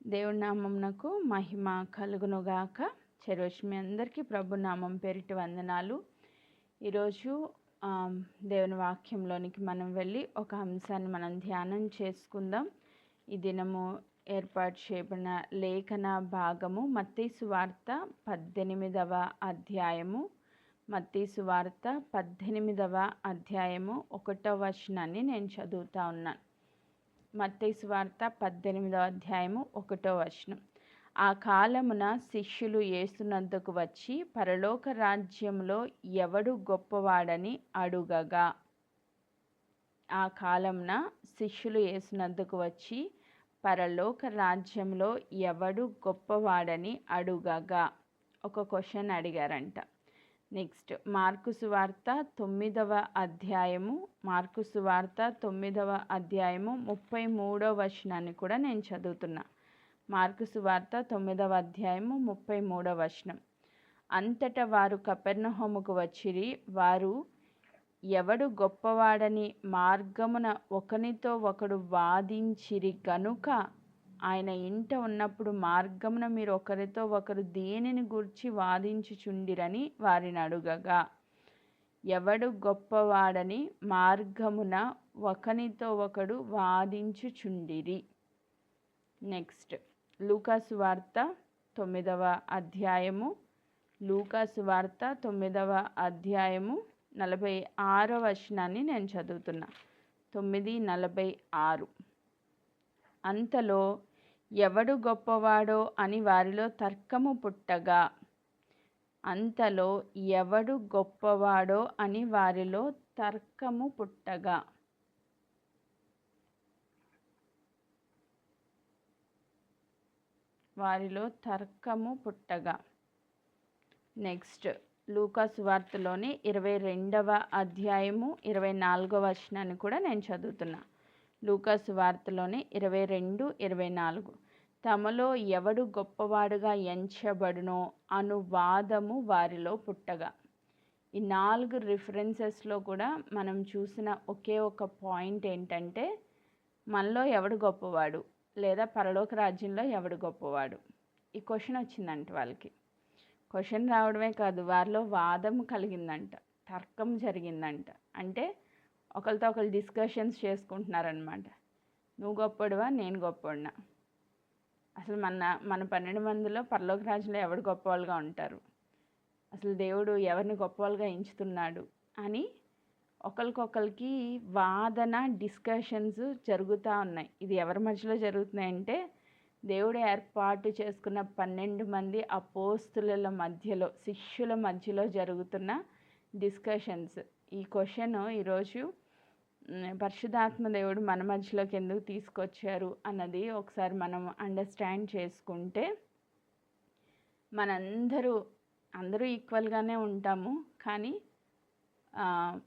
దేవుడి నామంనకు మహిమ కలుగునుగాక. చెరోజు మీ అందరికీ ప్రభు నామం పేరిటి వందనాలు. ఈరోజు దేవుని వాక్యంలోనికి మనం వెళ్ళి ఒక అంశాన్ని మనం ధ్యానం చేసుకుందాం. ఈ దినము ఏర్పాటు చేయబడిన లేఖన భాగము మత్తీసు వార్త పద్దెనిమిదవ అధ్యాయము. మత్తీసు వార్త పద్దెనిమిదవ అధ్యాయము ఒకటో వచనాన్ని నేను చదువుతా ఉన్నాను మత్తయి వార్త పద్దెనిమిదవ అధ్యాయము ఒకటో వచనం. ఆ కాలమున శిష్యులు యేసునద్దకు వచ్చి పరలోక రాజ్యంలో ఎవడు గొప్పవాడని అడుగగా. ఆ కాలమున శిష్యులు యేసునద్దకు వచ్చి పరలోక రాజ్యంలో ఎవడు గొప్పవాడని అడుగగా. ఒక క్వశ్చన్ అడిగారంట. నెక్స్ట్ మార్కు సువార్త తొమ్మిదవ అధ్యాయము. మార్కు సువార్త తొమ్మిదవ అధ్యాయము ముప్పై మూడవ వచనాన్ని కూడా నేను చదువుతున్నా. మార్కు సువార్త తొమ్మిదవ అధ్యాయము ముప్పై మూడవ వచనం. అంతటా వారు కపెర్నహోముకు వచ్చిరి. వారు ఎవడు గొప్పవాడని మార్గమున ఒకనితో ఒకడు వాదించిరి గనుక ఆయన ఇంట ఉన్నప్పుడు మార్గమున మీరు ఒకరితో ఒకరు దేనిని గూర్చి వాదించుచుండిరని వారిని అడుగగా. ఎవడు గొప్పవాడని మార్గమున ఒకనితో ఒకడు వాదించుచుండిరి. నెక్స్ట్ లూకాసు వార్త తొమ్మిదవ అధ్యాయము లూకాసు వార్త తొమ్మిదవ అధ్యాయము నలభై ఆరో వచనాన్ని నేను చదువుతున్నా. తొమ్మిది నలభై ఆరు. అంతలో ఎవడు గొప్పవాడో అని వారిలో తర్కము పుట్టగా అంతలో ఎవడు గొప్పవాడో అని వారిలో తర్కము పుట్టగా. వారిలో తర్కము పుట్టగా. నెక్స్ట్ లూకాస్ వార్తలోని ఇరవై రెండవ అధ్యాయము ఇరవై నాలుగవ వచనాన్ని కూడా నేను చదువుతున్నా. లూకాస్ వార్తలోని ఇరవై రెండు ఇరవై నాలుగు. తమలో ఎవడు గొప్పవాడుగా ఎంచబడునో అను వాదము వారిలో పుట్టగా. ఈ నాలుగు రిఫరెన్సెస్లో కూడా మనం చూసిన ఒకే ఒక పాయింట్ ఏంటంటే మనలో ఎవడు గొప్పవాడు లేదా పరలోక రాజ్యంలో ఎవడు గొప్పవాడు? ఈ క్వశ్చన్ వచ్చిందంట వాళ్ళకి. క్వశ్చన్ రావడమే కాదు వారిలో వాదం కలిగిందంట తర్కం జరిగిందంట. అంటే ఒకరితో ఒకరు డిస్కషన్స్ చేసుకుంటున్నారనమాట నువ్వు గొప్పడువా నేను గొప్పడినా అసలు మన మన పన్నెండు మందిలో పరలోక రాజులో ఎవడు గొప్పవాళ్ళుగా ఉంటారు? అసలు దేవుడు ఎవరిని గొప్పవాళ్ళుగా ఎంచుతున్నాడు? అని ఒకరికొకరికి వాదన డిస్కషన్స్ జరుగుతూ ఉన్నాయి. ఇది ఎవరి మధ్యలో జరుగుతున్నాయంటే దేవుడు ఏర్పాటు చేసుకున్న పన్నెండు మంది అపోస్తుల మధ్యలో శిష్యుల మధ్యలో జరుగుతున్న డిస్కషన్స్ ఈ క్వశ్చన్ ఈరోజు పరిశుధాత్మ దేవుడు మన మధ్యలోకి ఎందుకు తీసుకొచ్చారు అన్నది ఒకసారి మనం అండర్స్టాండ్ చేసుకుంటే మనందరూ అందరూ ఈక్వల్గానే ఉంటాము. కానీ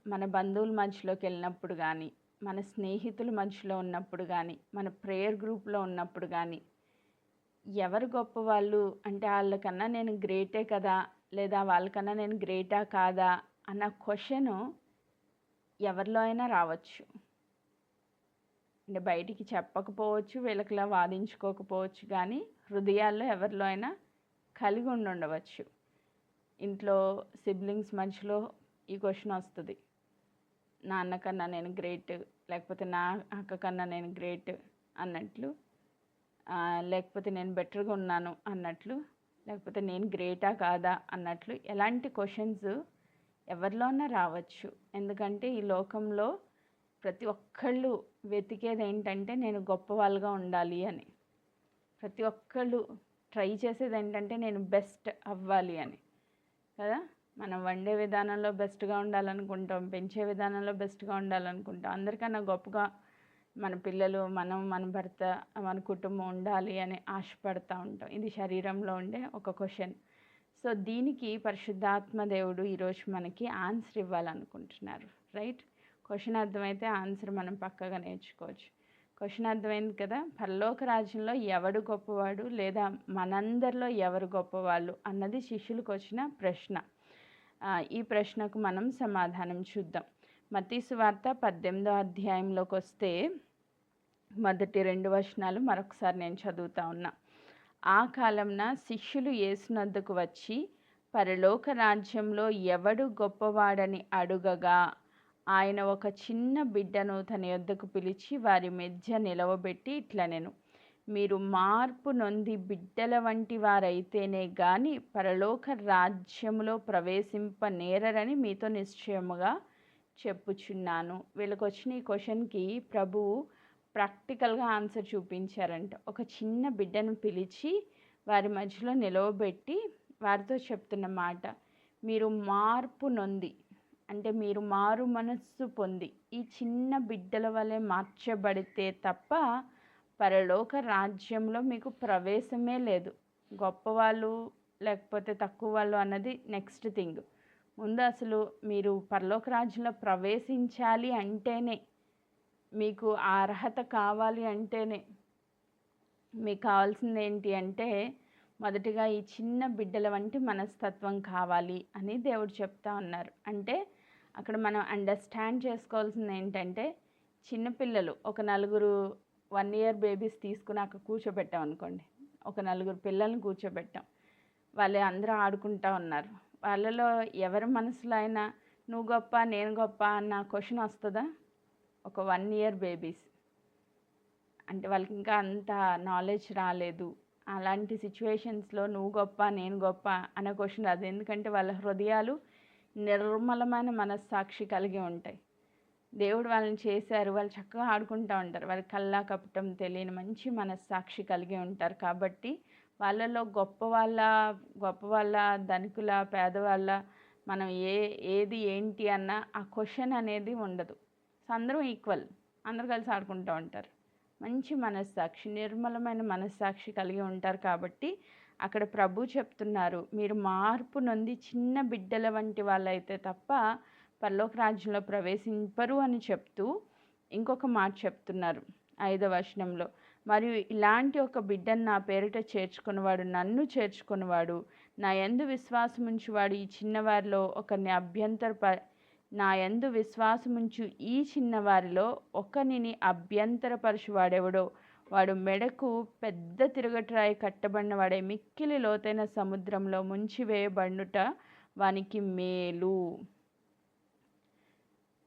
మన బంధువుల మధ్యలోకి వెళ్ళినప్పుడు కానీ మన స్నేహితుల మధ్యలో ఉన్నప్పుడు కానీ మన ప్రేయర్ గ్రూప్లో ఉన్నప్పుడు కానీ ఎవరు గొప్ప వాళ్ళు అంటే వాళ్ళకన్నా నేను గ్రేటే కదా లేదా వాళ్ళకన్నా నేను గ్రేటా కాదా అన్న క్వశ్చను ఎవరిలో అయినా రావచ్చు. అంటే బయటికి చెప్పకపోవచ్చు వీళ్ళకిలా వాదించుకోకపోవచ్చు కానీ హృదయాల్లో ఎవరిలో అయినా కలిగి ఉండవచ్చు. ఇంట్లో సిబ్లింగ్స్ మధ్యలో ఈ క్వశ్చన్ వస్తుంది. నాన్న కన్నా నేను గ్రేట్ లేకపోతే నా అక్క కన్నా నేను గ్రేట్ అన్నట్లు లేకపోతే నేను బెటర్గా ఉన్నాను అన్నట్లు లేకపోతే నేను గ్రేటా కాదా అన్నట్లు ఎలాంటి క్వశ్చన్స్ ఎవరిలోనా రావచ్చు. ఎందుకంటే ఈ లోకంలో ప్రతి ఒక్కళ్ళు వెతికేది ఏంటంటే నేను గొప్పవాళ్ళుగా ఉండాలి అని. ప్రతి ఒక్కళ్ళు ట్రై చేసేది ఏంటంటే నేను బెస్ట్ అవ్వాలి అని. కదా? మనం వండే విధానంలో బెస్ట్గా ఉండాలనుకుంటాం పెంచే విధానంలో బెస్ట్గా ఉండాలనుకుంటాం. అందరికన్నా గొప్పగా మన పిల్లలు మనం మన భర్త మన కుటుంబం ఉండాలి అని ఆశపడతా ఉంటాం. ఇది శరీరంలో ఉండే ఒక క్వశ్చన్. సో దీనికి పరిశుద్ధాత్మ దేవుడు ఈరోజు మనకి ఆన్సర్ ఇవ్వాలనుకుంటున్నారు రైట్? క్వశ్చన్ అర్థమైతే ఆన్సర్ మనం పక్కగా నేర్చుకోవచ్చు. క్వశ్చన్ అర్థమైంది కదా పరలోక రాజ్యంలో ఎవడు గొప్పవాడు లేదా మనందరిలో ఎవరు గొప్పవాళ్ళు అన్నది శిష్యులకు వచ్చిన ప్రశ్న. ఈ ప్రశ్నకు మనం సమాధానం చూద్దాం. మతీసు వార్త పద్దెనిమిదో అధ్యాయంలోకి వస్తే మొదటి రెండు వచనాలు మరొకసారి నేను చదువుతా ఉన్నా. ఆ కాలంన శిష్యులు యేసునద్దకు వచ్చి పరలోక రాజ్యంలో ఎవడు గొప్పవాడని అడుగగా? ఆయన ఒక చిన్న బిడ్డను తన యొద్దకు పిలిచి వారి మధ్య నిలవబెట్టి ఇట్లనెను. నేను మీరు మార్పు నొంది బిడ్డల వంటి వారైతేనే గాని పరలోక రాజ్యములో ప్రవేశింప నేరరని మీతో నిశ్చయముగా చెప్పుచున్నాను. వీళ్ళకొచ్చిన ఈ క్వశ్చన్కి ప్రభువు ప్రాక్టికల్గా ఆన్సర్ చూపించారంట. ఒక చిన్న బిడ్డను పిలిచి వారి మధ్యలో నిలవబెట్టి వారితో చెప్తున్న మాట మీరు మార్పు నొంది. అంటే మీరు మారు మనస్సు పొంది. ఈ చిన్న బిడ్డల వలె మార్చబడితే తప్ప పరలోక రాజ్యంలో మీకు ప్రవేశమే లేదు. గొప్పవాళ్ళు లేకపోతే తక్కువ వాళ్ళు అన్నది నెక్స్ట్ థింగ్. ముందు అసలు మీరు పరలోక రాజ్యంలో ప్రవేశించాలి అంటేనే మీకు ఆ అర్హత కావాలి అంటేనే మీకు కావాల్సింది ఏంటి అంటే మొదటిగా ఈ చిన్న బిడ్డల వంటి మనస్తత్వం కావాలి అని దేవుడు చెప్తా ఉన్నారు. అంటే అక్కడ మనం అండర్స్టాండ్ చేసుకోవాల్సింది ఏంటంటే చిన్నపిల్లలు ఒక నలుగురు వన్ ఇయర్ బేబీస్ తీసుకుని అక్కడ కూర్చోబెట్టాం అనుకోండి. ఒక నలుగురు పిల్లల్ని కూర్చోబెట్టాం. వాళ్ళు అందరూ ఆడుకుంటా ఉన్నారు. వాళ్ళలో ఎవరి మనసులో అయినా నువ్వు గొప్ప నేను గొప్ప అన్న క్వశ్చన్ వస్తుందా? ఒక వన్ ఇయర్ బేబీస్ అంటే వాళ్ళకి ఇంకా అంత నాలెడ్జ్ రాలేదు. అలాంటి సిచ్యువేషన్స్లో నువ్వు గొప్ప నేను గొప్ప అనే క్వశ్చన్ రాదు. ఎందుకంటే వాళ్ళ హృదయాలు నిర్మలమైన మనస్సాక్షి కలిగి ఉంటాయి. దేవుడు వాళ్ళని చేశారు. వాళ్ళు చక్కగా ఆడుకుంటూ ఉంటారు. వాళ్ళ కల్లా కపటం తెలియని మంచి మనస్సాక్షి కలిగి ఉంటారు. కాబట్టి వాళ్ళలో గొప్ప వాళ్ళ గొప్ప వాళ్ళ ధనికుల పేదవాళ్ళ మనం ఏ ఏది ఏంటి అన్న ఆ క్వశ్చన్ అనేది ఉండదు. అందరం ఈక్వల్. అందరు కలిసి ఆడుకుంటూ ఉంటారు. మంచి మనస్సాక్షి నిర్మలమైన మనస్సాక్షి కలిగి ఉంటారు కాబట్టి అక్కడ ప్రభు చెప్తున్నారు మీరు మార్పు నొంది చిన్న బిడ్డల వంటి వాళ్ళైతే తప్ప పరలోక రాజ్యంలో ప్రవేశింపరు అని చెప్తూ ఇంకొక మాట చెప్తున్నారు ఐదవ వచనంలో. మరియు ఇలాంటి ఒక బిడ్డను నా పేరిట చేర్చుకున్నవాడు నన్ను చేర్చుకున్నవాడు నా యందు విశ్వాసముంచువాడు ఈ చిన్నవారిలో ఒకరిని అభ్యంతర నా యందు విశ్వాసముంచు ఈ చిన్నవారిలో ఒకనిని అభ్యంతరపరచువాడెవడో. వాడు మెడకు పెద్ద తిరగట్రాయి కట్టబడిన వాడే మిక్కిలి లోతైన సముద్రంలో ముంచివేయబడుట వానికి మేలు.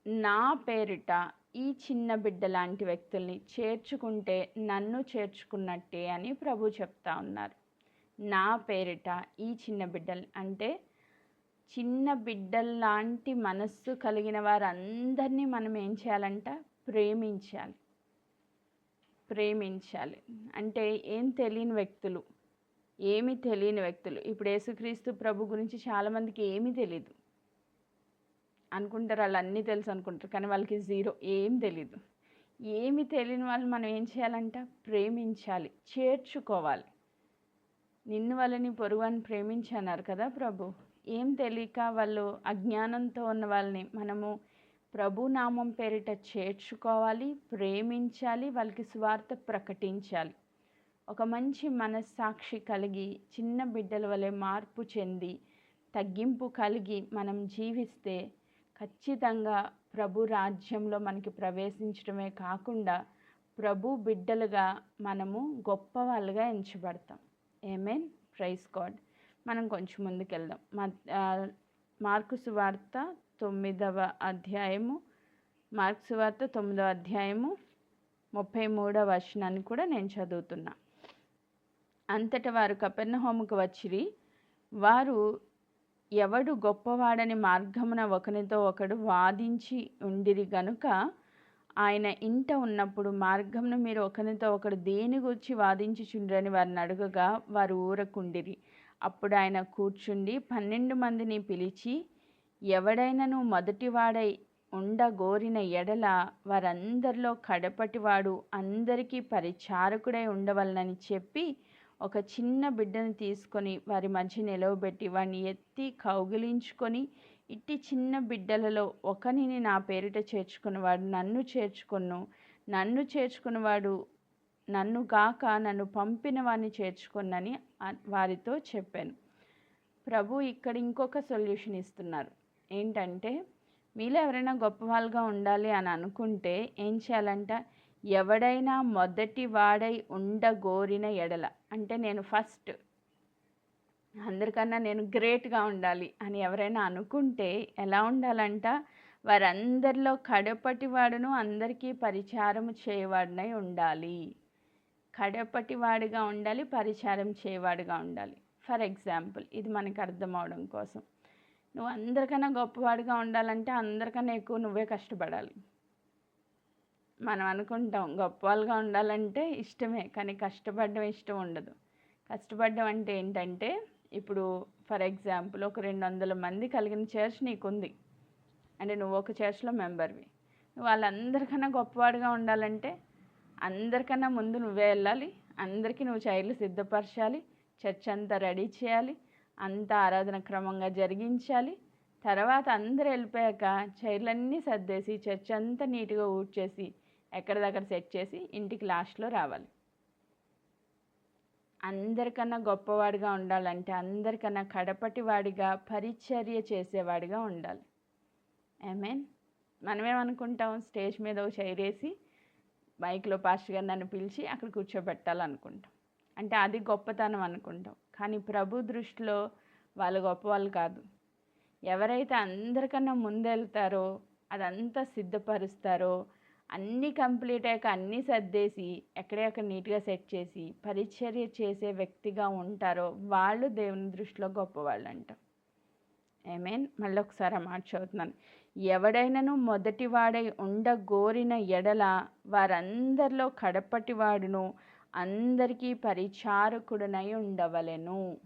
నా పేరిట ఈ చిన్న బిడ్డ లాంటి వ్యక్తుల్ని చేర్చుకుంటే నన్ను చేర్చుకున్నట్టే అని ప్రభు చెప్తా ఉన్నారు. నా పేరిట ఈ చిన్న బిడ్డలు అంటే చిన్న బిడ్డల్లాంటి మనస్సు కలిగిన వారందరినీ మనం ఏం చేయాలంట? ప్రేమించాలి. ప్రేమించాలి. అంటే ఏం తెలియని వ్యక్తులు? ఏమి తెలియని వ్యక్తులు. ఇప్పుడు యేసుక్రీస్తు ప్రభు గురించి చాలామందికి ఏమీ తెలియదు అనుకుంటారు వాళ్ళు అన్నీ తెలుసు అనుకుంటారు కానీ వాళ్ళకి జీరో ఏం తెలీదు. ఏమి తెలియని వాళ్ళు మనం ఏం చేయాలంట? ప్రేమించాలి. చేర్చుకోవాలి. నిన్ను వాళ్ళని పొరుగుని ప్రేమించన్నారు కదా ప్రభు? ఏం తెలియక వాళ్ళు అజ్ఞానంతో ఉన్న వాళ్ళని మనము ప్రభు నామం పేరిట చేర్చుకోవాలి ప్రేమించాలి వాళ్ళకి స్వార్థ ప్రకటించాలి. ఒక మంచి మనస్సాక్షి కలిగి చిన్న బిడ్డల వలె మార్పు చెంది తగ్గింపు కలిగి మనం జీవిస్తే ఖచ్చితంగా ప్రభు రాజ్యంలో మనకి ప్రవేశించడమే కాకుండా ప్రభు బిడ్డలుగా మనము గొప్పవాళ్ళుగా ఎంచబడతాం. ఏమేన్ ప్రైస్ గాడ్ మనం కొంచెం ముందుకెళ్దాం. మార్కు సువార్త తొమ్మిదవ అధ్యాయము. మార్కు సువార్త తొమ్మిదవ అధ్యాయము ముప్పై మూడవ వచనాన్ని కూడా నేను చదువుతున్నా. అంతట వారు కపెర్నహోముకు వచ్చిరి. వారు ఎవడు గొప్పవాడని మార్గమున ఒకనితో ఒకడు వాదించి ఉండిరి గనుక ఆయన ఇంట ఉన్నప్పుడు మార్గమును మీరు ఒకరితో ఒకడు దేని గురించి వాదించుచుండ్రని వారిని అడుగగా వారు ఊరకుండిరి. అప్పుడు ఆయన కూర్చుండి పన్నెండు మందిని పిలిచి ఎవడైనను మొదటివాడై ఉండగోరిన ఎడల వారందరిలో కడపటివాడు అందరికీ పరిచారకుడై ఉండవలనని చెప్పి ఒక చిన్న బిడ్డను తీసుకొని వారి మధ్య నిలవబెట్టి వాడిని ఎత్తి కౌగిలించుకొని ఇట్టి చిన్న బిడ్డలలో ఒకనిని నా పేరిట చేర్చుకున్నవాడు నన్ను చేర్చుకొను. నన్ను చేర్చుకున్నవాడు నన్ను గాక నన్ను పంపిన వాడిని చేర్చుకున్నని వారితో చెప్పాను. ప్రభు ఇక్కడ ఇంకొక సొల్యూషన్ ఇస్తున్నారు. ఏంటంటే మీలో ఎవరైనా గొప్పవాళ్ళుగా ఉండాలి అని అనుకుంటే ఏం చేయాలంట? ఎవడైనా మొదటి వాడై ఉండగోరిన ఎడల. అంటే నేను ఫస్ట్. అందరికన్నా నేను గ్రేట్గా ఉండాలి అని ఎవరైనా అనుకుంటే ఎలా ఉండాలంట? వారందరిలో కడపటి వాడును అందరికీ పరిచారం చేయవాడినై ఉండాలి. కడపటి వాడిగా ఉండాలి పరిచారం చేయవాడిగా ఉండాలి. ఫర్ ఎగ్జాంపుల్ ఇది మనకు అర్థం అవడం కోసం. నువ్వు అందరికన్నా గొప్పవాడిగా ఉండాలంటే అందరికన్నా ఎక్కువ నువ్వే కష్టపడాలి. మనం అనుకుంటాం గొప్పవాళ్ళుగా ఉండాలంటే ఇష్టమే కానీ కష్టపడడం ఇష్టం ఉండదు. కష్టపడడం అంటే ఏంటంటే ఇప్పుడు ఫర్ ఎగ్జాంపుల్ ఒక రెండు వందల మంది కలిగిన చర్చ్ నీకుంది. అంటే నువ్వు ఒక చర్చ్లో మెంబర్వి. నువ్వు వాళ్ళందరికన్నా గొప్పవాడిగా ఉండాలంటే అందరికన్నా ముందు నువ్వే వెళ్ళాలి అందరికీ నువ్వు చైర్లు సిద్ధపరచాలి చర్చ్ అంతా రెడీ చేయాలి అంతా ఆరాధన క్రమంగా జరిగించాలి. తర్వాత అందరు వెళ్ళిపోయాక చైర్లన్నీ సర్దేసి చర్చ్ అంతా నీట్గా ఊడ్చేసి ఎక్కడిదక్కడ సెట్ చేసి ఇంటికి లాస్ట్లో రావాలి. అందరికన్నా గొప్పవాడిగా ఉండాలంటే అందరికన్నా కడపటి వాడిగా పరిచర్య చేసేవాడిగా ఉండాలి. ఐ మీన్ మనమేమనుకుంటాం స్టేజ్ మీద ఒక చైర్ వేసి మైక్లో పాస్టర్ గారు నన్ను పిలిచి అక్కడ కూర్చోబెట్టాలనుకుంటాం. అంటే అది గొప్పతనం అనుకుంటాం. కానీ ప్రభు దృష్టిలో వాళ్ళు గొప్పవాళ్ళు కాదు. ఎవరైతే అందరికన్నా ముందెళ్తారో అదంతా సిద్ధపరుస్తారో అన్నీ కంప్లీట్ అయ్యాక అన్నీ సర్దేసి ఎక్కడెక్కడ నీట్గా సెట్ చేసి పరిచర్య చేసే వ్యక్తిగా ఉంటారో వాళ్ళు దేవుని దృష్టిలో గొప్పవాళ్ళు ఐ మీన్ మళ్ళీ ఒకసారి మాట చదువుతున్నాను. ఎవడైనను మొదటివాడై ఉండగోరిన ఎడల వారందరిలో కడపటివాడును అందరికీ పరిచారకుడునై ఉండవలెను.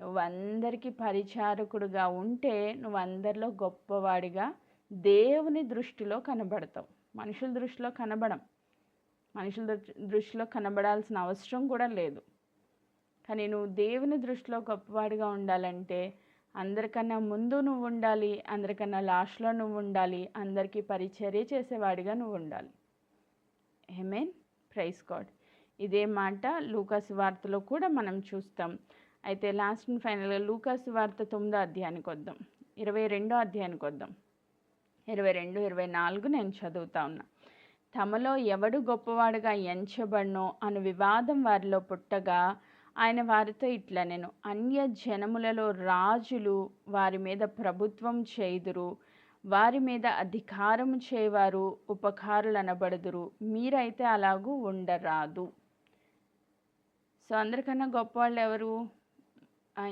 నువ్వందరికీ పరిచారకుడుగా ఉంటే నువ్వు అందరిలో గొప్పవాడిగా దేవుని దృష్టిలో కనబడతావు. మనుషుల దృష్టిలో కనబడం. మనుషుల దృష్టిలో కనబడాల్సిన అవసరం కూడా లేదు. కానీ నువ్వు దేవుని దృష్టిలో గొప్పవాడిగా ఉండాలంటే అందరికన్నా ముందు నువ్వు ఉండాలి అందరికన్నా లాస్ట్లో నువ్వు ఉండాలి అందరికీ పరిచర్య చేసేవాడిగా నువ్వు ఉండాలి హెమెన్ ప్రైస్ గాడ్ ఇదే మాట లూకాసు వార్తలో కూడా మనం చూస్తాం. అయితే లాస్ట్ అండ్ ఫైనల్గా లూకాసు వార్త తొమ్మిదో అధ్యాయానికి వద్దాం. ఇరవై రెండో అధ్యాయానికి వద్దాం. ఇరవై రెండు ఇరవై నాలుగు నేను చదువుతా ఉన్నా. తమలో ఎవడు గొప్పవాడుగా ఎంచబడినో అను వివాదం వారిలో పుట్టగా ఆయన వారితో ఇట్లా నేను అన్య జనములలో రాజులు వారి మీద ప్రభుత్వం చేయుదురు వారి మీద అధికారం చేయవారు ఉపకారులు అనబడుదురు మీరైతే అలాగూ ఉండరాదు. సో అందరికన్నా గొప్పవాళ్ళు ఎవరు?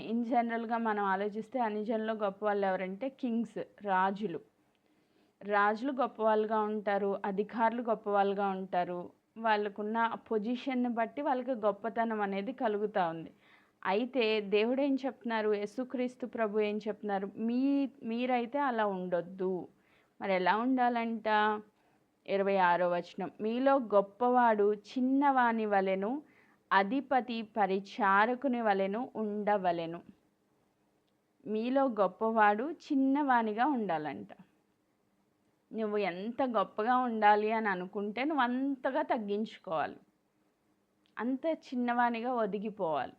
ఇన్ జనరల్గా మనం ఆలోచిస్తే అన్ని జనంలో గొప్పవాళ్ళు ఎవరంటే కింగ్స్ రాజులు. రాజులు గొప్పవాళ్ళుగా ఉంటారు అధికారులు గొప్పవాళ్ళుగా ఉంటారు వాళ్ళకున్న పొజిషన్ని బట్టి వాళ్ళకి గొప్పతనం అనేది కలుగుతూ ఉంది. అయితే దేవుడు ఏం చెప్తున్నారు? యేసుక్రీస్తు ప్రభు ఏం చెప్తున్నారు? మీ మీరైతే అలా ఉండొద్దు. మరి ఎలా ఉండాలంట? ఇరవై ఆరో వచనం. మీలో గొప్పవాడు చిన్నవాని వలెను అధిపతి పరిచారకుని వలెను ఉండవలెను. మీలో గొప్పవాడు చిన్నవానిగా ఉండాలంట. నువ్వు ఎంత గొప్పగా ఉండాలి అని అనుకుంటే నువ్వు అంతగా తగ్గించుకోవాలి. అంత చిన్నవానిగా ఒదిగిపోవాలి.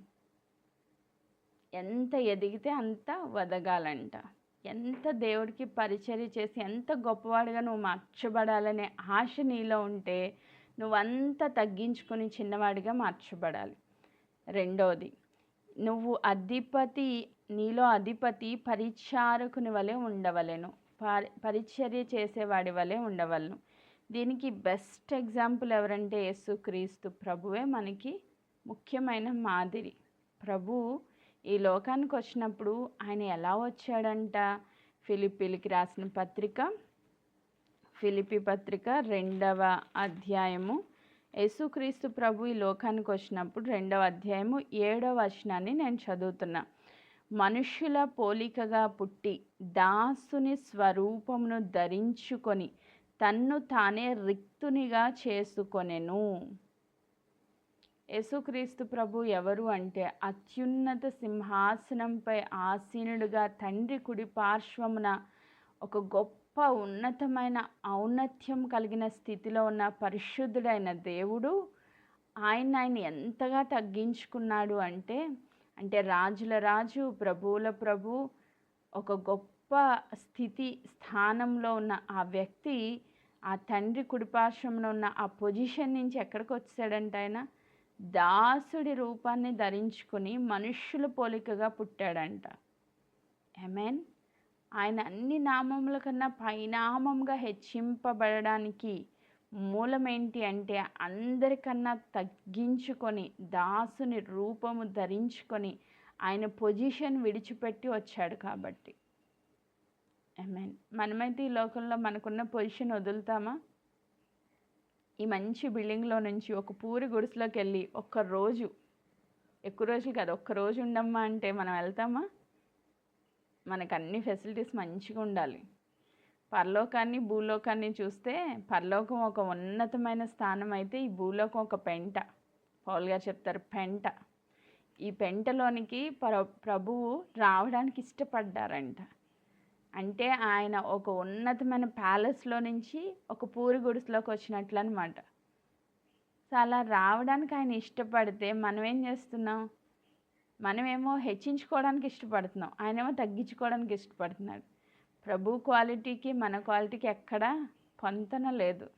ఎంత ఎదిగితే అంత వదగాలంట. ఎంత దేవుడికి పరిచర్య చేసి ఎంత గొప్పవాడిగా నువ్వు మార్చబడాలనే ఆశ నీలో ఉంటే నువ్వంత తగ్గించుకొని చిన్నవాడిగా మార్చబడాలి. రెండవది నువ్వు అధిపతి నీలో అధిపతి పరిచారకుని వలె ఉండవలెను. పరిచర్య చేసేవాడి వలె ఉండవలను. దీనికి బెస్ట్ ఎగ్జాంపుల్ ఎవరంటే యేసుక్రీస్తు ప్రభువే మనకి ముఖ్యమైన మాదిరి. ప్రభు ఈ లోకానికి వచ్చినప్పుడు ఆయన ఎలా వచ్చాడంట? ఫిలిపిలికి రాసిన పత్రిక ఫిలిపి పత్రిక రెండవ అధ్యాయము. యేసుక్రీస్తు ప్రభు ఈ లోకానికి వచ్చినప్పుడు రెండవ అధ్యాయము ఏడవ వచనాన్ని నేను చదువుతున్నా. మనుష్యుల పోలికగా పుట్టి దాసుని స్వరూపమును ధరించుకొని తన్ను తానే రిక్తునిగా చేసుకొనెను. యేసుక్రీస్తు ప్రభు ఎవరు అంటే అత్యున్నత సింహాసనంపై ఆసీనుడుగా తండ్రి కుడి పార్శ్వమున ఒక గొప్ప ఉన్నతమైన ఔన్నత్యం కలిగిన స్థితిలో ఉన్న పరిశుద్ధుడైన దేవుడు ఆయన ఆయన ఎంతగా తగ్గించుకున్నాడు అంటే అంటే రాజుల రాజు ప్రభువుల ప్రభు ఒక గొప్ప స్థితి స్థానంలో ఉన్న ఆ వ్యక్తి ఆ తండ్రి కుడిపార్శ్వంలో ఉన్న ఆ పొజిషన్ నుంచి ఎక్కడికి వచ్చాడంట ఆయన? దాసుడి రూపాన్ని ధరించుకుని మనుష్యుల పోలికగా పుట్టాడంట. ఎమెన్ ఆయన అన్ని నామముల కన్నా పైనామంగా హెచ్చింపబడడానికి మూలమేంటి అంటే అందరికన్నా తగ్గించుకొని దాసుని రూపము ధరించుకొని ఆయన పొజిషన్ విడిచిపెట్టి వచ్చాడు కాబట్టి. మీన్ మనమైతే ఈ లోకంలో మనకున్న పొజిషన్ వదులుతామా? ఈ మంచి బిల్డింగ్లో నుంచి ఒక పూరి గుడిసెలోకి వెళ్ళి ఒక్క రోజు ఎక్కువ రోజులు కాదు ఒక్క రోజు ఉండమ్మా అంటే మనం వెళ్తామా? మనకు అన్ని ఫెసిలిటీస్ మంచిగా ఉండాలి పరలోకాన్ని భూలోకాన్ని చూస్తే పరలోకం ఒక ఉన్నతమైన స్థానం అయితే ఈ భూలోకం ఒక పెంట. పౌల్ గారు చెప్తారు పెంట. ఈ పెంటలోనికి ప్ర ప్రభువు రావడానికి ఇష్టపడ్డారంట. అంటే ఆయన ఒక ఉన్నతమైన ప్యాలెస్లో నుంచి ఒక పూరి గుడిసెలోకి వచ్చినట్లు అనమాట సో అలా రావడానికి ఆయన ఇష్టపడితే మనం ఏం చేస్తున్నాం? మనమేమో హెచ్చించుకోవడానికి ఇష్టపడుతున్నాం. ఆయనేమో తగ్గించుకోవడానికి ఇష్టపడుతున్నాడు. ప్రభు క్వాలిటీకి మన క్వాలిటీకి ఎక్కడా పొంతన లేదు.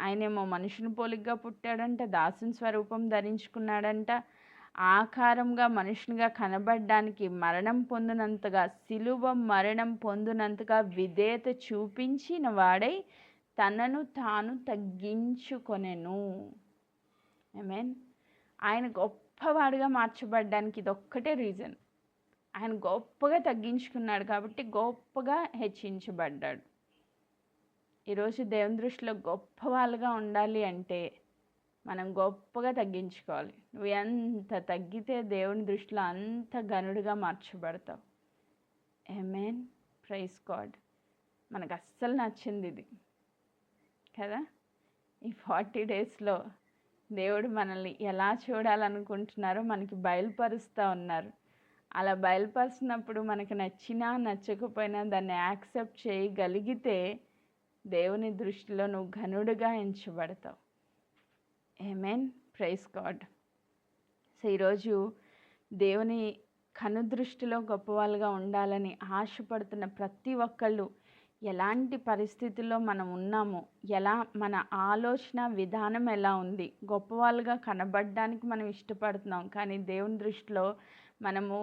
ఆయనేమో మనుషుని పోలిగ్గా పుట్టాడంట దాసుని స్వరూపం ధరించుకున్నాడంట. ఆకారంగా మనుషునిగా కనబడడానికి మరణం పొందినంతగా సిలువ మరణం పొందినంతగా విధేయత చూపించిన వాడై తనను తాను తగ్గించుకొనెను. ఐ మీన్ ఆయన గొప్పవాడిగా మార్చబడ్డానికి ఇది ఒక్కటే రీజన్. ఆయన గొప్పగా తగ్గించుకున్నాడు కాబట్టి గొప్పగా హెచ్చించబడ్డాడు. ఈరోజు దేవుని దృష్టిలో గొప్ప వాళ్ళుగా ఉండాలి అంటే మనం గొప్పగా తగ్గించుకోవాలి. నువ్వు ఎంత తగ్గితే దేవుని దృష్టిలో అంత గనుడుగా మార్చబడతావు. ఎమెన్ ప్రైస్ గాడ్ మనకు అస్సలు నచ్చింది ఇది. కదా? ఈ ఫార్టీ డేస్లో దేవుడు మనల్ని ఎలా చూడాలనుకుంటున్నారో మనకి బయలుపరుస్తూ ఉన్నారు. అలా బయలుపరిచినప్పుడు మనకు నచ్చినా నచ్చకపోయినా దాన్ని యాక్సెప్ట్ చేయగలిగితే దేవుని దృష్టిలో నువ్వు ఘనుడుగా ఎంచబడతావు. ఏమేన్ ప్రైస్ గాడ్ సో ఈరోజు దేవుని కనుదృష్టిలో గొప్పవాళ్ళుగా ఉండాలని ఆశపడుతున్న ప్రతి ఒక్కళ్ళు ఎలాంటి పరిస్థితుల్లో మనం ఉన్నామో ఎలా మన ఆలోచన విధానం ఎలా ఉంది గొప్పవాళ్ళుగా కనబడడానికి మనం ఇష్టపడుతున్నాం కానీ దేవుని దృష్టిలో మనము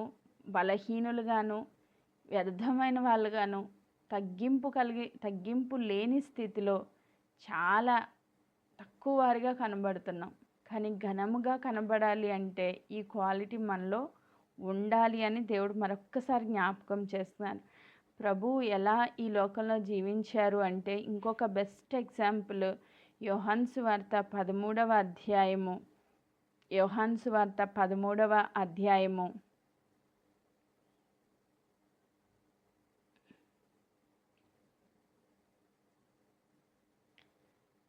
బలహీనులుగాను వ్యర్థమైన వాళ్ళుగాను తగ్గింపు కలిగి తగ్గింపు లేని స్థితిలో చాలా తక్కువ వారిగా కనబడుతున్నాం. కానీ ఘనముగా కనబడాలి అంటే ఈ క్వాలిటీ మనలో ఉండాలి అని దేవుడు మరొక్కసారి జ్ఞాపకం చేస్తున్నాను ప్రభు ఎలా ఈ లోకంలో జీవించారు అంటే ఇంకొక బెస్ట్ ఎగ్జాంపుల్ యోహాన్స్ వార్త పదమూడవ అధ్యాయము యోహాన్స్ వార్త పదమూడవ అధ్యాయము.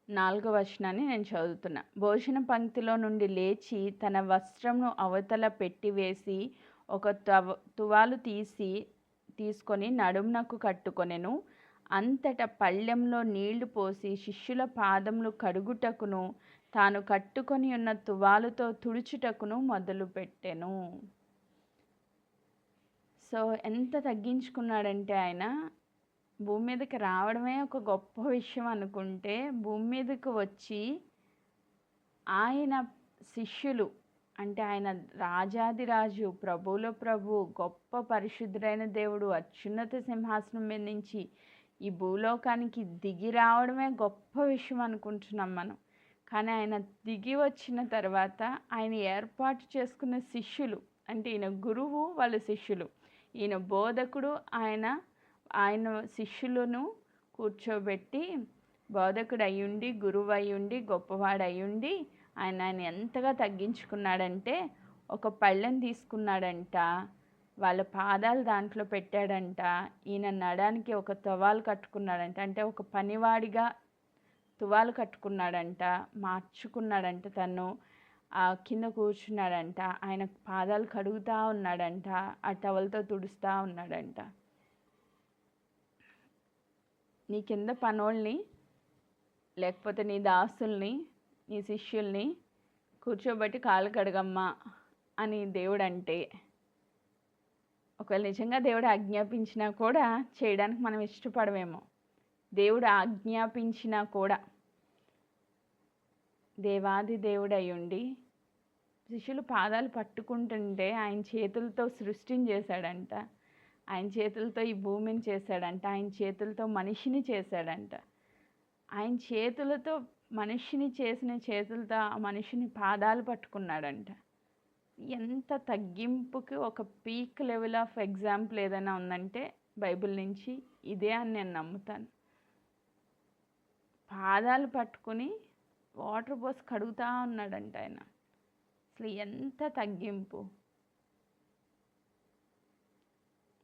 నాలుగవ వచనాన్ని నేను చదువుతున్నా. భోజన పంక్తిలో నుండి లేచి తన వస్త్రంను అవతల పెట్టివేసి ఒక తవ తువాలు తీసి తీసుకొని నడుమునకు కట్టుకొనెను. అంతట పళ్ళెంలో నీళ్ళు పోసి శిష్యుల పాదములు కడుగుటకును తాను కట్టుకొని ఉన్న తువాలుతో తుడుచుటకును మొదలుపెట్టెను సో ఎంత తగ్గించుకున్నాడంటే ఆయన భూమి మీదకి రావడమే ఒక గొప్ప విషయం అనుకుంటే భూమి మీదకి వచ్చి ఆయన శిష్యులు అంటే ఆయన రాజాదిరాజు ప్రభులో ప్రభు గొప్ప పరిశుద్ధుడైన దేవుడు అత్యున్నత సింహాసనం మీద నుంచి ఈ భూలోకానికి దిగి రావడమే గొప్ప విషయం అనుకుంటున్నాం మనం. కానీ ఆయన దిగి వచ్చిన తర్వాత ఆయన ఏర్పాటు చేసుకున్న శిష్యులు అంటే ఈయన గురువు వాళ్ళ శిష్యులు ఈయన బోధకుడు ఆయన ఆయన శిష్యులను కూర్చోబెట్టి బోధకుడు అయ్యుండి గురువు అయ్యుండి గొప్పవాడు అయ్యుండి ఆయన ఆయన ఎంతగా తగ్గించుకున్నాడంటే ఒక పళ్ళెం తీసుకున్నాడంట వాళ్ళ పాదాలు దాంట్లో పెట్టాడంట ఈయన నడానికి ఒక తువాలు కట్టుకున్నాడంట అంటే ఒక పనివాడిగా తువాలు కట్టుకున్నాడంట మార్చుకున్నాడంట తను ఆ కింద కూర్చున్నాడంట ఆయన పాదాలు కడుగుతూ ఉన్నాడంట ఆ టవల్తో తుడుస్తూ ఉన్నాడంట. నీ కింద పనోళ్ళని లేకపోతే నీ దాసుల్ని నీ శిష్యుల్ని కూర్చోబెట్టి కాలు కడగమ్మా అని దేవుడు అంటే ఒకవేళ నిజంగా దేవుడు ఆజ్ఞాపించినా కూడా చేయడానికి మనం ఇష్టపడమేమో దేవుడు ఆజ్ఞాపించినా కూడా దేవాది దేవుడై ఉండి శిష్యులు పాదాలు పట్టుకుంటుంటే ఆయన చేతులతో సృష్టిని చేశాడంట ఆయన చేతులతో ఈ భూమిని చేశాడంట ఆయన చేతులతో మనిషిని చేశాడంట. ఆయన చేతులతో మనిషిని చేసిన చేతులతో ఆ మనిషిని పాదాలు పట్టుకున్నాడంట. ఎంత తగ్గింపుకి ఒక పీక్ లెవెల్ ఆఫ్ ఎగ్జాంపుల్ ఏదైనా ఉందంటే బైబిల్ నుంచి ఇదే అని నేను నమ్ముతాను. పాదాలు పట్టుకుని వాటర్ పోసి కడుగుతా ఉన్నాడంట ఆయన. అసలు ఎంత తగ్గింపు.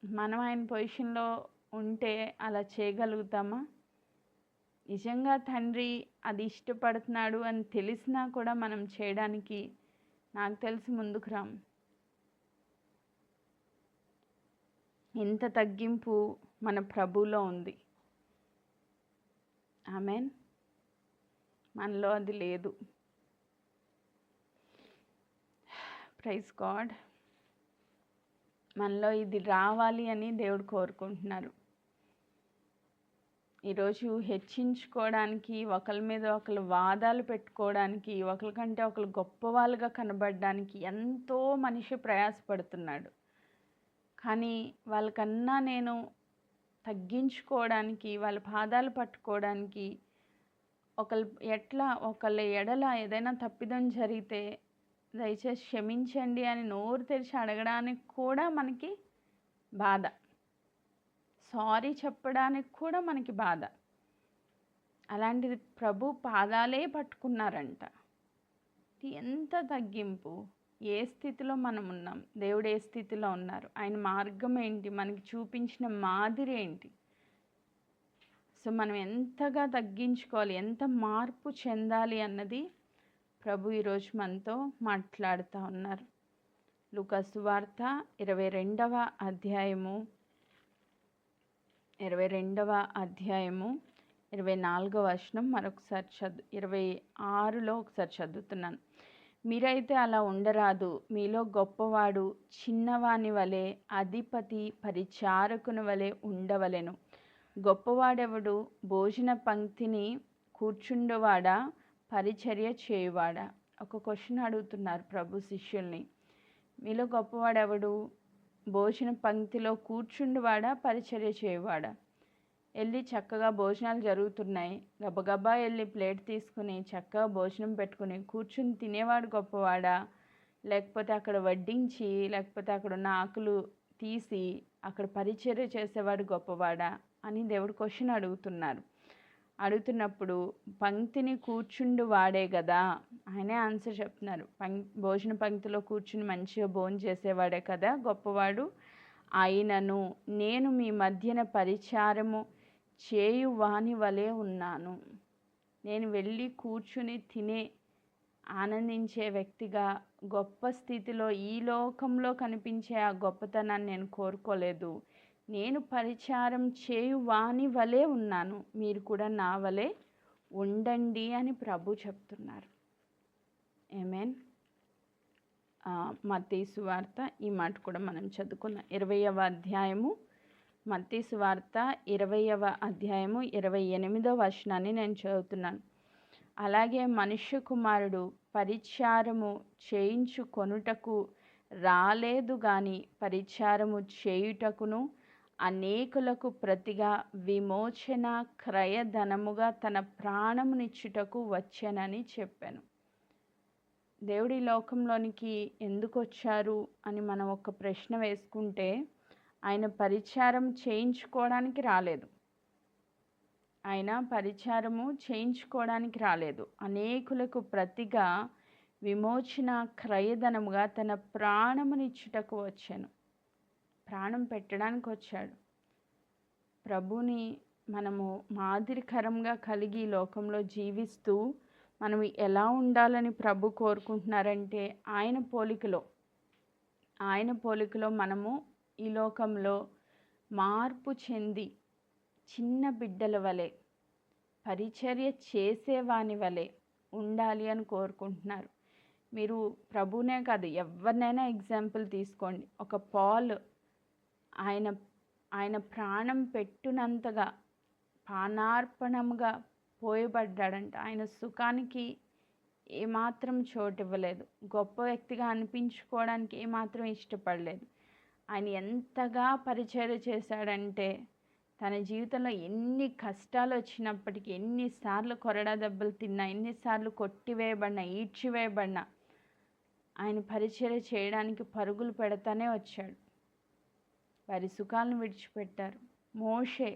మనం ఆయన పొజిషన్లో ఉంటే అలా చేయగలుగుతామా? నిజంగా తండ్రి అది ఇష్టపడుతున్నాడు అని తెలిసినా కూడా మనం చేయడానికి నాకు తెలిసి ముందుకు రాం. ఎంత తగ్గింపు మన ప్రభులో ఉంది. ఆమెన్. మనలో అది లేదు. ప్రైజ్ గాడ్ మనలో ఇది రావాలి అని దేవుడు కోరుకుంటున్నారు. ఈరోజు హెచ్చించుకోవడానికి ఒకరి మీద ఒకరు వాదాలు పెట్టుకోవడానికి ఒకరికంటే ఒకరు గొప్పవాళ్ళుగా కనబడడానికి ఎంతో మనిషి ప్రయాసపడుతున్నాడు. కానీ వాళ్ళకన్నా నేను తగ్గించుకోవడానికి వాళ్ళ పాదాలు పట్టుకోవడానికి ఒకళ్ళు ఎట్లా ఒకళ్ళ ఎడల ఏదైనా తప్పిదం జరిగితే దయచేసి క్షమించండి అని నోరు తెరిచి అడగడానికి కూడా మనకి బాధ. సారీ చెప్పడానికి కూడా మనకి బాధ. అలాంటిది ప్రభు పాదాలే పట్టుకున్నారంట. ఇది ఎంత తగ్గింపు? ఏ స్థితిలో మనం ఉన్నాం? దేవుడు ఏ స్థితిలో ఉన్నారు? ఆయన మార్గం ఏంటి? మనకి చూపించిన మాదిరి ఏంటి? సో మనం ఎంతగా తగ్గించుకోవాలి? ఎంత మార్పు చెందాలి అన్నది ప్రభు ఈరోజు మనతో మాట్లాడుతూ ఉన్నారు. లుకసు వార్త ఇరవై రెండవ అధ్యాయము ఇరవై రెండవ అధ్యాయము ఇరవై నాలుగవ వచనం మరొకసారి చదువు ఇరవై ఆరులో ఒకసారి చదువుతున్నాను. మీరైతే అలా ఉండరాదు. మీలో గొప్పవాడు చిన్నవాని వలె అధిపతి పరిచారకుని వలె ఉండవలెను. గొప్పవాడెవడు భోజన పంక్తిని కూర్చుండవాడా? పరిచర్య చేయువాడా? ఒక క్వశ్చన్ అడుగుతున్నారు ప్రభు శిష్యుల్ని. మీలో గొప్పవాడెవడు? భోజన పంక్తిలో కూర్చుండువాడా? పరిచర్య చేయువాడా? వెళ్ళి చక్కగా భోజనాలు జరుగుతున్నాయి. గబగబా వెళ్ళి ప్లేట్ తీసుకుని చక్కగా భోజనం పెట్టుకుని కూర్చుని తినేవాడు గొప్పవాడా? లేకపోతే అక్కడ వడ్డించి లేకపోతే అక్కడ ఉన్న ఆకులు తీసి అక్కడ పరిచర్య చేసేవాడు గొప్పవాడా? అని దేవుడు క్వశ్చన్ అడుగుతున్నారు. అడుగుతున్నప్పుడు పంక్తిని కూర్చుండు వాడే కదా? ఆయనే ఆన్సర్ చెప్తున్నారు. పంక్ భోజన పంక్తిలో కూర్చుని మంచిగా భోజనం చేసేవాడే కదా గొప్పవాడు? ఆయనను నేను మీ మధ్యన పరిచారము చేయు వాని వలె ఉన్నాను. నేను వెళ్ళి కూర్చుని తినే ఆనందించే వ్యక్తిగా గొప్ప స్థితిలో ఈ లోకంలో కనిపించే ఆ గొప్పతనాన్ని నేను కోరుకోలేదు. నేను పరిచారం చేయు వాని వలె ఉన్నాను. మీరు కూడా నా వలె ఉండండి అని ప్రభు చెప్తున్నారు. ఏమేన్ మతీసు వార్త ఈ మాట కూడా మనం చదువుకున్నాం ఇరవయవ అధ్యాయము మత్తీసు వార్త ఇరవయవ అధ్యాయము ఇరవై ఎనిమిదవ వచనాన్ని నేను చదువుతున్నాను. అలాగే మనుష్య కుమారుడు పరిచారము చేయించుకొనుటకు రాలేదు గాని పరిచారము చేయుటకును అనేకులకు ప్రతిగా విమోచన క్రయధనముగా తన ప్రాణమునిచ్చుటకు వచ్చానని చెప్పాను. దేవుడి లోకంలోనికి ఎందుకు వచ్చారు అని మనం ఒక ప్రశ్న వేసుకుంటే ఆయన పరిచారం చేయించుకోవడానికి రాలేదు. ఆయన పరిచారము చేయించుకోవడానికి రాలేదు. అనేకులకు ప్రతిగా విమోచన క్రయధనముగా తన ప్రాణమునిచ్చుటకు వచ్చాను. ప్రాణం పెట్టడానికి వచ్చాడు ప్రభుని మనము మాదిరికరంగా కలిగి ఈ లోకంలో జీవిస్తూ మనం ఎలా ఉండాలని ప్రభు కోరుకుంటున్నారంటే ఆయన పోలికలో ఆయన పోలికలో మనము ఈ లోకంలో మార్పు చెంది చిన్న బిడ్డల వలె పరిచర్య చేసేవాని వలె ఉండాలి అని కోరుకుంటున్నారు. మీరు ప్రభునే కాదు ఎవరినైనా ఎగ్జాంపుల్ తీసుకోండి. ఒక పాల్ ఆయన ఆయన ప్రాణం పెట్టునంతగా పానార్పణముగా పోయబడ్డాడంట. ఆయన సుఖానికి ఏమాత్రం చోటు ఇవ్వలేదు గొప్ప వ్యక్తిగా అనిపించుకోవడానికి ఏమాత్రం ఇష్టపడలేదు. ఆయన ఎంతగా పరిచయం చేశాడంటే తన జీవితంలో ఎన్ని కష్టాలు వచ్చినప్పటికీ ఎన్నిసార్లు కొరడా దెబ్బలు తిన్నా ఎన్నిసార్లు కొట్టివేయబడినా ఈడ్చివేయబడినా ఆయన పరిచయం చేయడానికి పరుగులు పెడతానే వచ్చాడు. వారి సుఖాలను విడిచిపెట్టారు. మోషే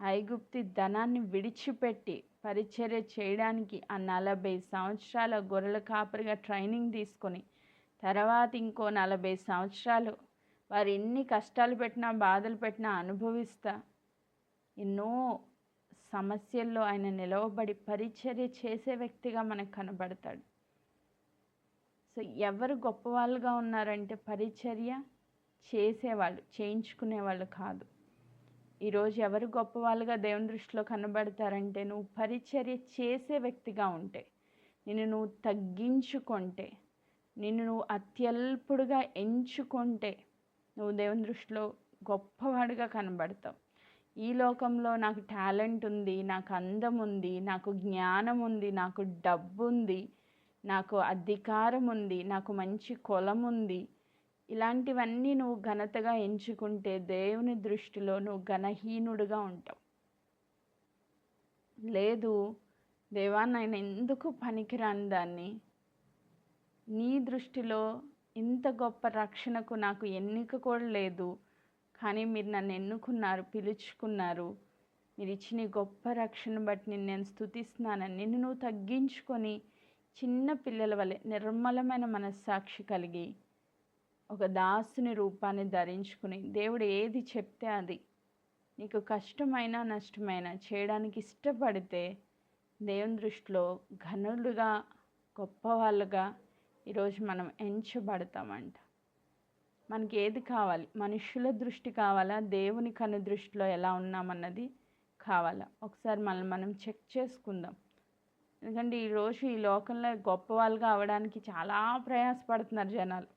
ఐగుప్తి ధనాన్ని విడిచిపెట్టి పరిచర్య చేయడానికి ఆ నలభై సంవత్సరాల గొర్రెల కాపరిగా ట్రైనింగ్ తీసుకొని తర్వాత ఇంకో నలభై సంవత్సరాలు వారు ఎన్ని కష్టాలు పెట్టినా బాధలు పెట్టినా అనుభవిస్తా ఎన్నో సమస్యల్లో ఆయన నిలవబడి పరిచర్య చేసే వ్యక్తిగా మనకు కనబడతాడు. సో ఎవరు గొప్పవాళ్ళుగా ఉన్నారంటే పరిచర్య చేసేవాళ్ళు చేయించుకునేవాళ్ళు కాదు. ఈరోజు ఎవరు గొప్పవాళ్ళుగా దేవుని దృష్టిలో కనబడతారంటే నువ్వు పరిచర్య చేసే వ్యక్తిగా ఉంటే నిన్ను నువ్వు తగ్గించుకుంటే నిన్ను నువ్వు అత్యల్పుడుగా ఎంచుకుంటే నువ్వు దేవుని దృష్టిలో గొప్పవాడుగా కనబడతావు. ఈ లోకంలో నాకు టాలెంట్ ఉంది నాకు అందం ఉంది నాకు జ్ఞానం ఉంది నాకు డబ్బు ఉంది నాకు అధికారం ఉంది నాకు మంచి కులం ఉంది ఇలాంటివన్నీ నువ్వు ఘనతగా ఎంచుకుంటే దేవుని దృష్టిలో నువ్వు ఘనహీనుడుగా ఉంటావు. లేదు దేవా నేను ఎందుకు పనికిరాని దాన్ని? నీ దృష్టిలో ఇంత గొప్ప రక్షణకు నాకు ఎన్నిక కూడా లేదు. కానీ మీరు నన్ను ఎన్నుకున్నారు పిలుచుకున్నారు. మీరు ఇచ్చిన గొప్ప రక్షణ బట్టి నేను నేను స్థుతిస్తున్నానని నిన్ను నువ్వు తగ్గించుకొని చిన్న పిల్లల వలె నిర్మలమైన మనస్సాక్షి కలిగి ఒక దాసుని రూపాన్ని ధరించుకుని దేవుడు ఏది చెప్తే అది. నీకు కష్టమైనా నష్టమైనా చేయడానికి ఇష్టపడితే దేవుని దృష్టిలో ఘనులుగా గొప్పవాళ్ళుగా ఈరోజు మనం ఎంచబడతామంట. మనకి ఏది కావాలి? మనుషుల దృష్టి కావాలా? దేవుని కను దృష్టిలో ఎలా ఉన్నామన్నది కావాలా? ఒకసారి మనం మనం చెక్ చేసుకుందాం. ఎందుకంటే ఈరోజు ఈ లోకంలో గొప్ప వాళ్ళుగా అవడానికి చాలా ప్రయాసపడుతున్నారు జనాలు.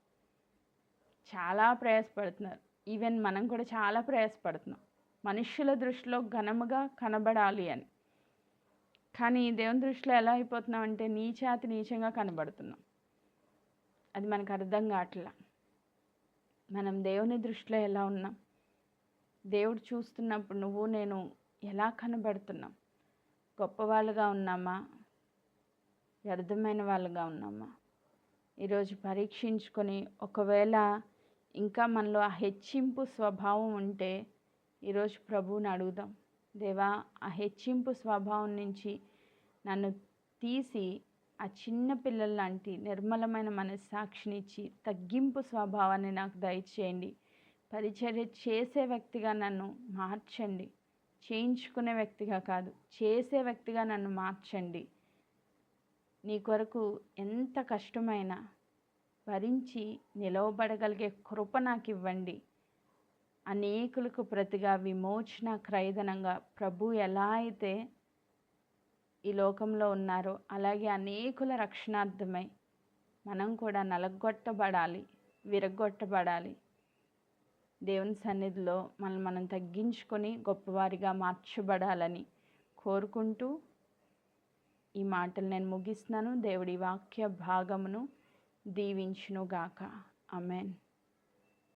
చాలా ప్రయాసపడుతున్నారు. ఈవెన్ మనం కూడా చాలా ప్రయాసపడుతున్నాం. మనుషుల దృష్టిలో ఘనముగా కనబడాలి అని. కానీ దేవుని దృష్టిలో ఎలా అయిపోతున్నాం అంటే నీచాతి నీచంగా కనబడుతున్నాం. అది మనకు అర్థం కావట్లా. మనం దేవుని దృష్టిలో ఎలా ఉన్నాం? దేవుడు చూస్తున్నప్పుడు నువ్వు నేను ఎలా కనబడుతున్నాం? గొప్పవాళ్ళుగా ఉన్నామా? వ్యర్థమైన వాళ్ళుగా ఉన్నామా? ఈరోజు పరీక్షించుకొని ఒకవేళ ఇంకా మనలో ఆ హెచ్చింపు స్వభావం ఉంటే ఈరోజు ప్రభువుని అడుగుదాం. దేవా ఆ హెచ్చింపు స్వభావం నుంచి నన్ను తీసి ఆ చిన్న పిల్లల లాంటి నిర్మలమైన మనస్సాక్షినిచ్చి తగ్గింపు స్వభావాన్ని నాకు దయచేయండి. పరిచర్య చేసే వ్యక్తిగా నన్ను మార్చండి. చేయించుకునే వ్యక్తిగా కాదు చేసే వ్యక్తిగా నన్ను మార్చండి. నీ కొరకు ఎంత కష్టమైనా భరించి నిలవబడగలిగే కృప నాకు ఇవ్వండి అనేకులకు ప్రతిగా విమోచన క్రైదనంగా ప్రభు ఎలా అయితే ఈ లోకంలో ఉన్నారో అలాగే అనేకుల రక్షణార్థమై మనం కూడా నలగొట్టబడాలి విరగొట్టబడాలి. దేవుని సన్నిధిలో మనం మనం తగ్గించుకొని గొప్పవారిగా మార్చబడాలని కోరుకుంటూ ఈ మాటలు నేను ముగిస్తున్నాను. దేవుడి వాక్య భాగమును దీవించునుగాక. అమెన్